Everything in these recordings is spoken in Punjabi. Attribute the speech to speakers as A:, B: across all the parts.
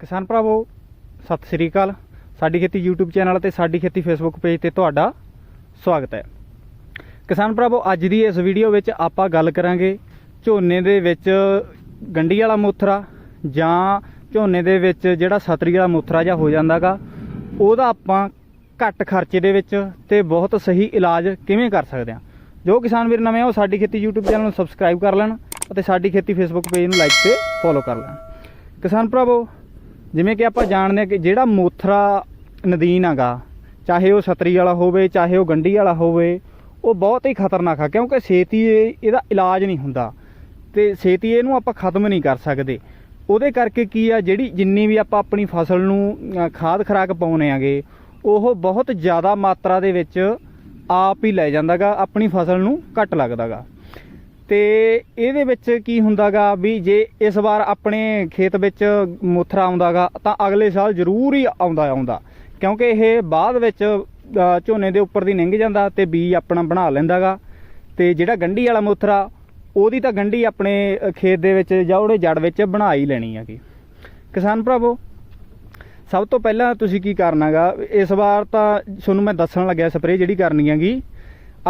A: ਕਿਸਾਨ ਭਰਾਵੋ, ਸਤਿ ਸ੍ਰੀ ਅਕਾਲ। ਸਾਡੀ ਖੇਤੀ YouTube ਚੈਨਲ ਅਤੇ ਸਾਡੀ ਖੇਤੀ Facebook ਪੇਜ ਤੇ ਤੁਹਾਡਾ ਸਵਾਗਤ ਹੈ। ਕਿਸਾਨ ਭਰਾਵੋ, ਅੱਜ ਦੀ ਇਸ ਵੀਡੀਓ ਵਿੱਚ ਆਪਾਂ ਗੱਲ ਕਰਾਂਗੇ ਝੋਨੇ ਦੇ ਵਿੱਚ ਗੰਡੀ ਵਾਲਾ ਮੋਥਰਾ ਜਾਂ ਝੋਨੇ ਦੇ ਵਿੱਚ ਜਿਹੜਾ ਸਤਰੀ ਵਾਲਾ ਮੋਥਰਾ ਜਾਂ ਹੋ ਜਾਂਦਾਗਾ, ਉਹਦਾ ਆਪਾਂ ਘੱਟ ਖਰਚੇ ਦੇ ਵਿੱਚ ਤੇ ਬਹੁਤ ਸਹੀ ਇਲਾਜ ਕਿਵੇਂ ਕਰ ਸਕਦੇ ਹਾਂ। ਜੋ ਕਿਸਾਨ ਵੀਰ ਨਵੇਂ ਆ, ਉਹ ਸਾਡੀ ਖੇਤੀ YouTube ਚੈਨਲ ਨੂੰ ਸਬਸਕ੍ਰਾਈਬ ਕਰ ਲੈਣ ਅਤੇ ਸਾਡੀ ਖੇਤੀ Facebook ਪੇਜ ਨੂੰ ਲਾਈਕ ਤੇ ਫੋਲੋ ਕਰ ਲੈਣ। ਕਿਸਾਨ ਭਰਾਵੋ ਜਿਵੇਂ ਕਿ ਆਪਾਂ ਜਾਣਦੇ ਹਾਂ ਕਿ ਜਿਹੜਾ ਮੋਥਰਾ ਨਦੀਨ ਹੈਗਾ, ਚਾਹੇ ਉਹ ਸਤਰੀ ਵਾਲਾ ਹੋਵੇ, ਚਾਹੇ ਉਹ ਗੰਢੀ ਵਾਲਾ ਹੋਵੇ, ਉਹ ਬਹੁਤ ਹੀ ਖਤਰਨਾਕ ਆ, ਕਿਉਂਕਿ ਛੇਤੀ ਇਹਦਾ ਇਲਾਜ ਨਹੀਂ ਹੁੰਦਾ ਤੇ ਛੇਤੀ ਇਹਨੂੰ ਆਪਾਂ ਖਤਮ ਨਹੀਂ ਕਰ ਸਕਦੇ। ਉਹਦੇ ਕਰਕੇ ਕੀ ਆ, ਜਿਹੜੀ ਜਿੰਨੀ ਵੀ ਆਪਾਂ ਆਪਣੀ ਫਸਲ ਨੂੰ ਖਾਦ ਖਰਾਕ ਪਾਉਨੇ ਆਗੇ, ਉਹ ਬਹੁਤ ਜ਼ਿਆਦਾ ਮਾਤਰਾ ਦੇ ਵਿੱਚ ਆਪ ਹੀ ਲੈ ਜਾਂਦਾਗਾ, ਆਪਣੀ ਫਸਲ ਨੂੰ ਘੱਟ ਲੱਗਦਾਗਾ। ਤੇ ਇਹਦੇ ਵਿੱਚ ਕੀ ਹੁੰਦਾਗਾ ਵੀ ਜੇ ਇਸ ਵਾਰ ਆਪਣੇ ਖੇਤ ਵਿੱਚ ਮੋਥਰਾ ਆਉਂਦਾਗਾ ਤਾਂ ਅਗਲੇ ਸਾਲ ਜ਼ਰੂਰ ਹੀ ਆਉਂਦਾ ਆਉਂਦਾ। ਕਿਉਂਕਿ ਇਹ ਬਾਅਦ ਵਿੱਚ ਝੋਨੇ ਦੇ ਉੱਪਰ ਦੀ ਲੰਘ ਜਾਂਦਾ ਤੇ ਬੀ ਆਪਣਾ ਬਣਾ ਲੈਂਦਾਗਾ। ਤੇ ਜਿਹੜਾ ਗੰਢੀ ਵਾਲਾ ਮੋਥਰਾ, ਉਹਦੀ ਤਾਂ ਗੰਢੀ ਆਪਣੇ ਖੇਤ ਦੇ ਵਿੱਚ ਜਾਂ ਉਹਦੇ ਜੜ ਵਿੱਚ ਬਣਾ ਹੀ ਲੈਣੀ ਹੈਗੀ। ਕਿਸਾਨ ਭਰਾਵੋ, ਸਭ ਤੋਂ ਪਹਿਲਾਂ ਤੁਸੀਂ ਕੀ ਕਰਨਾਗਾ, ਇਸ ਵਾਰ ਤਾਂ ਤੁਹਾਨੂੰ ਮੈਂ ਦੱਸਣ ਲੱਗਿਆ ਸਪਰੇਅ ਜਿਹੜੀ ਕਰਨੀ ਹੈਗੀ।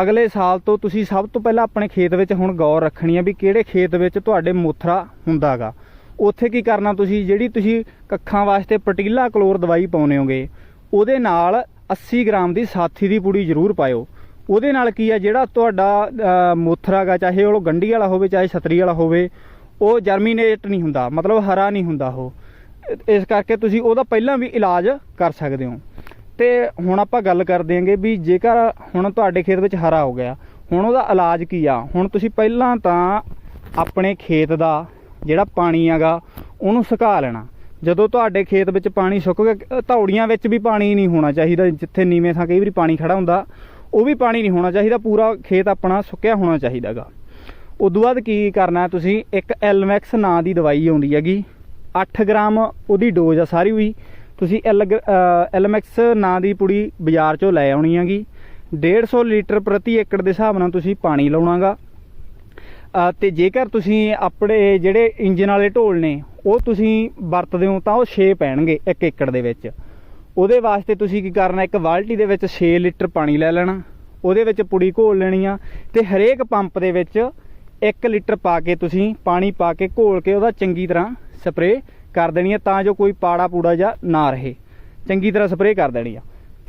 A: ਅਗਲੇ ਸਾਲ ਤੋਂ ਤੁਸੀਂ ਸਭ ਤੋਂ ਪਹਿਲਾਂ ਆਪਣੇ ਖੇਤ ਵਿੱਚ ਹੁਣ ਗੌਰ ਰੱਖਣੀ ਹੈ ਵੀ ਕਿਹੜੇ ਖੇਤ ਵਿੱਚ ਤੁਹਾਡੇ ਮੋਥਰਾ ਹੁੰਦਾਗਾ। ਉੱਥੇ ਕੀ ਕਰਨਾ ਤੁਸੀਂ? ਜਿਹੜੀ ਤੁਸੀਂ ਕੱਖਾਂ ਵਾਸਤੇ ਪਟੀਲਾ ਕਲੋਰ ਦਵਾਈ ਪਾਉਨੇ ਹੋਗੇ ਉਹਦੇ ਨਾਲ 80 ਗ੍ਰਾਮ ਦੀ ਸਾਥੀ ਦੀ ਪੁੜੀ ਜ਼ਰੂਰ ਪਾਇਓ। ਉਹਦੇ ਨਾਲ ਕੀ ਆ ਜਿਹੜਾ ਤੁਹਾਡਾ ਅ, ਮੋਥਰਾ ਗਾ ਚਾਹੇ ਉਹ ਗੰਢੀ ਵਾਲਾ ਹੋਵੇ ਚਾਹੇ ਛਤਰੀ ਵਾਲਾ ਹੋਵੇ ਉਹ ਜਰਮੀਨੇਟ ਨਹੀਂ ਹੁੰਦਾ ਮਤਲਬ ਹਰਾ ਨਹੀਂ ਹੁੰਦਾ ਉਹ। ਇਸ ਕਰਕੇ ਤੁਸੀਂ ਉਹਦਾ ਪਹਿਲਾਂ ਵੀ ਇਲਾਜ ਕਰ ਸਕਦੇ ਹੋ। ਤੇ ਹੁਣ ਆਪਾਂ ਗੱਲ ਕਰਦੇ ਹਾਂਗੇ ਵੀ ਜੇਕਰ ਹੁਣ ਤੁਹਾਡੇ ਖੇਤ ਵਿੱਚ ਹਰਾ ਹੋ ਗਿਆ, ਹੁਣ ਉਹਦਾ ਇਲਾਜ ਕੀ ਆ? ਹੁਣ ਤੁਸੀਂ ਪਹਿਲਾਂ ਤਾਂ ਆਪਣੇ ਖੇਤ ਦਾ ਜਿਹੜਾ ਪਾਣੀ ਹੈਗਾ, ਉਹਨੂੰ ਸੁਕਾ ਲੈਣਾ। ਜਦੋਂ ਤੁਹਾਡੇ ਖੇਤ ਵਿੱਚ ਪਾਣੀ ਸੁੱਕ ਗਿਆ ਧੌੜੀਆਂ ਵਿੱਚ ਵੀ ਪਾਣੀ ਨਹੀਂ ਹੋਣਾ ਚਾਹੀਦਾ, ਜਿੱਥੇ ਨੀਵੇਂ ਥਾਂ ਕਈ ਵਾਰੀ ਪਾਣੀ ਖੜਾ ਹੁੰਦਾ, ਉਹ ਵੀ ਪਾਣੀ ਨਹੀਂ ਹੋਣਾ ਚਾਹੀਦਾ, ਪੂਰਾ ਖੇਤ ਆਪਣਾ ਸੁੱਕਿਆ ਹੋਣਾ ਚਾਹੀਦਾਗਾ। ਉਦੋਂ ਬਾਅਦ ਕੀ ਕਰਨਾ ਤੁਸੀਂ, ਇੱਕ ਐਲਮੈਕਸ ਨਾਂ ਦੀ ਦਵਾਈ ਆਉਂਦੀ ਹੈਗੀ 8 ਗ੍ਰਾਮ ਉਹਦੀ ਡੋਜ਼ ਆ ਸਾਰੀ ਹੋਈ ਤੁਸੀਂ ਐਲ ਐਲਮੈਕਸ ਨਾਂ ਦੀ ਪੁੜੀ ਬਾਜ਼ਾਰ ਚੋਂ ਲੈ ਆਉਣੀ ਹੈਗੀ। 150 ਲੀਟਰ ਪ੍ਰਤੀ ਏਕੜ ਦੇ ਹਿਸਾਬ ਨਾਲ ਤੁਸੀਂ ਪਾਣੀ ਲਾਉਣਾਗਾ। ਅ, ਤੇ ਜੇਕਰ ਤੁਸੀਂ ਆਪਣੇ ਜਿਹੜੇ ਇੰਜਨ ਵਾਲੇ ਢੋਲ ਨੇ ਉਹ ਤੁਸੀਂ ਵਰਤਦੇ ਹੋ ਤਾਂ ਉਹ 6 ਪੈਣਗੇ 1 ਏਕੜ ਦੇ ਵਿੱਚ। ਉਹਦੇ ਵਾਸਤੇ ਤੁਸੀਂ ਕੀ ਕਰਨਾ ਇੱਕ ਬਾਲਟੀ ਦੇ ਵਿੱਚ 6 ਲੀਟਰ ਪਾਣੀ ਲੈ ਲੈਣਾ। ਉਹਦੇ ਵਿੱਚ ਪੁੜੀ ਘੋਲ ਲੈਣੀ ਆ ਤੇ ਹਰੇਕ ਪੰਪ ਦੇ ਵਿੱਚ 1 ਲੀਟਰ ਪਾ ਕੇ ਤੁਸੀਂ ਪਾਣੀ ਪਾ ਕੇ ਘੋਲ ਕੇ ਉਹਦਾ ਚੰਗੀ ਤਰ੍ਹਾਂ ਸਪਰੇਅ ਕਰ ਦੇਣੀ ਆ ਤਾਂ ਜੋ ਕੋਈ ਪਾੜਾ ਪੂੜਾ ਜਾਂ ਨਾ ਰਹੇ। ਚੰਗੀ ਤਰ੍ਹਾਂ ਸਪਰੇਅ ਕਰ ਦੇਣੀ ਆ।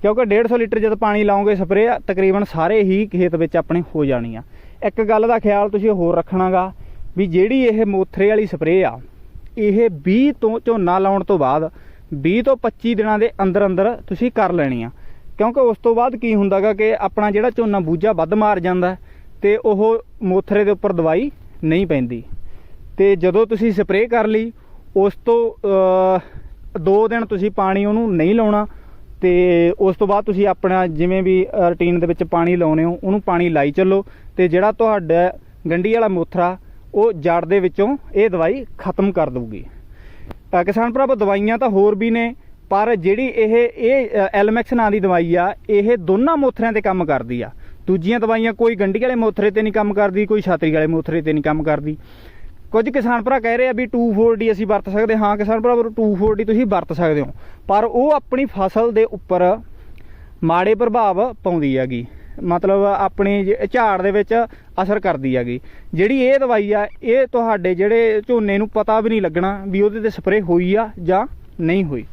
A: ਕਿਉਂਕਿ 150 ਲੀਟਰ ਜਦ ਪਾਣੀ ਲਾਉਂਗੇ ਸਪਰੇਅ ਤਕਰੀਬਨ ਸਾਰੇ ਹੀ ਖੇਤ ਵਿੱਚ ਆਪਣੇ ਹੋ ਜਾਣੀ ਆ। ਇੱਕ ਗੱਲ ਦਾ ਖਿਆਲ ਤੁਸੀਂ ਹੋਰ ਰੱਖਣਾਗਾ ਵੀ ਜਿਹੜੀ ਇਹ ਮੋਥਰੇ ਵਾਲੀ ਸਪਰੇਅ ਆ, ਇਹ 20 ਤੋਂ ਝੋਨਾ ਲਾਉਣ ਤੋਂ ਬਾਅਦ 20 ਤੋਂ 25 ਦਿਨਾਂ ਦੇ ਅੰਦਰ ਅੰਦਰ ਤੁਸੀਂ ਕਰ ਲੈਣੀ ਆ। ਕਿਉਂਕਿ ਉਸ ਤੋਂ ਬਾਅਦ ਕੀ ਹੁੰਦਾਗਾ ਕਿ ਆਪਣਾ ਜਿਹੜਾ ਝੋਨਾ ਬੂਝਾ ਵੱਧ ਮਾਰ ਜਾਂਦਾ ਹੈ ਤੇ ਉਹ ਮੋਥਰੇ ਦੇ ਉੱਪਰ ਦਵਾਈ ਨਹੀਂ ਪੈਂਦੀ। ਤੇ ਜਦੋਂ ਤੁਸੀਂ ਸਪਰੇਅ ਕਰ ਲਈ ਉਸ ਤੋਂ 2 ਦਿਨ ਤੁਸੀਂ ਪਾਣੀ ਉਹਨੂੰ ਨਹੀਂ ਲਾਉਣਾ ਤੇ ਉਸ ਤੋਂ ਬਾਅਦ ਤੁਸੀਂ ਆਪਣਾ ਜਿਵੇਂ ਵੀ ਰੁਟੀਨ ਦੇ ਵਿੱਚ ਪਾਣੀ ਲਾਉਨੇ ਹੋ, ਉਹਨੂੰ ਪਾਣੀ ਲਾਈ ਚੱਲੋ ਤੇ ਜਿਹੜਾ ਤੁਹਾਡਾ ਗੰਢੀ ਵਾਲਾ ਮੋਥਰਾ, ਉਹ ਜੜ ਦੇ ਵਿੱਚੋਂ ਇਹ ਦਵਾਈ ਖਤਮ ਕਰ ਦਊਗੀ। ਕਿਸਾਨ ਭਰਾਵੋ, ਦਵਾਈਆਂ ਤਾਂ ਹੋਰ ਵੀ ਨੇ, ਪਰ ਜਿਹੜੀ ਇਹ ਇਹ ਐਲਮੈਕਸ ਨਾਂ ਦੀ ਦਵਾਈ ਆ, ਇਹ ਦੋਨਾਂ ਮੋਥਰਿਆਂ ਤੇ ਕੰਮ ਕਰਦੀ ਆ। ਦੂਜੀਆਂ ਦਵਾਈਆਂ ਕੋਈ ਗੰਢੀ ਵਾਲੇ ਮੋਥਰੇ ਤੇ ਨਹੀਂ ਕੰਮ ਕਰਦੀ, ਕੋਈ ਛਾਤਰੀ ਵਾਲੇ ਮੋਥਰੇ ਤੇ ਨਹੀਂ ਕੰਮ ਕਰਦੀ। ਕੁਝ ਕਿਸਾਨ ਭਰਾ ਕਹਿ ਰਹੇ ਆ ਵੀ 2,4-D ਅਸੀਂ ਵਰਤ ਸਕਦੇ ਹਾਂ। ਕਿਸਾਨ ਭਰਾ 2,4-D ਤੁਸੀਂ ਵਰਤ ਸਕਦੇ ਹੋ। ਪਰ ਉਹ ਆਪਣੀ ਫਸਲ ਦੇ ਉੱਪਰ ਮਾੜੇ ਪ੍ਰਭਾਵ ਪਾਉਂਦੀ ਹੈਗੀ। ਮਤਲਬ ਆਪਣੀ ਜ- ਝਾੜ ਦੇ ਵਿੱਚ ਅਸਰ ਕਰਦੀ ਹੈਗੀ। ਜਿਹੜੀ ਇਹ ਦਵਾਈ ਆ ਇਹ ਤੁਹਾਡੇ ਜਿਹੜੇ ਝੋਨੇ ਨੂੰ ਪਤਾ ਵੀ ਨਹੀਂ ਲੱਗਣਾ ਵੀ ਉਹਦੇ ਤੇ ਸਪਰੇਅ ਹੋਈ ਆ ਜਾਂ ਨਹੀਂ ਹੋਈ।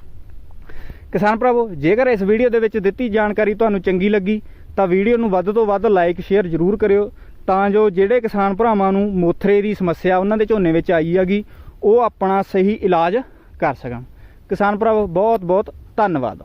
A: ਕਿਸਾਨ ਭਰਾਵੋ ਜੇਕਰ ਇਸ ਵੀਡੀਓ ਦੇ ਵਿੱਚ ਦਿੱਤੀ ਜਾਣਕਾਰੀ ਤੁਹਾਨੂੰ ਚੰਗੀ ਲੱਗੀ ਤਾਂ ਵੀਡੀਓ ਨੂੰ ਵੱਧ ਤੋਂ ਵੱਧ ਲਾਈਕ ਸ਼ੇਅਰ ਜ਼ਰੂਰ ਕਰਿਓ। ਤਾਂ ਜੋ ਜਿਹੜੇ ਕਿਸਾਨ ਭਰਾਵਾਂ ਨੂੰ ਮੋਥਰੇ ਦੀ ਸਮੱਸਿਆ ਉਹਨਾਂ ਦੇ ਝੋਨੇ ਵਿੱਚ ਆਈ ਹੈਗੀ, ਉਹ ਆਪਣਾ ਸਹੀ ਇਲਾਜ ਕਰ ਸਕਣ। ਕਿਸਾਨ ਭਰਾਵੋ ਬਹੁਤ ਬਹੁਤ ਧੰਨਵਾਦ।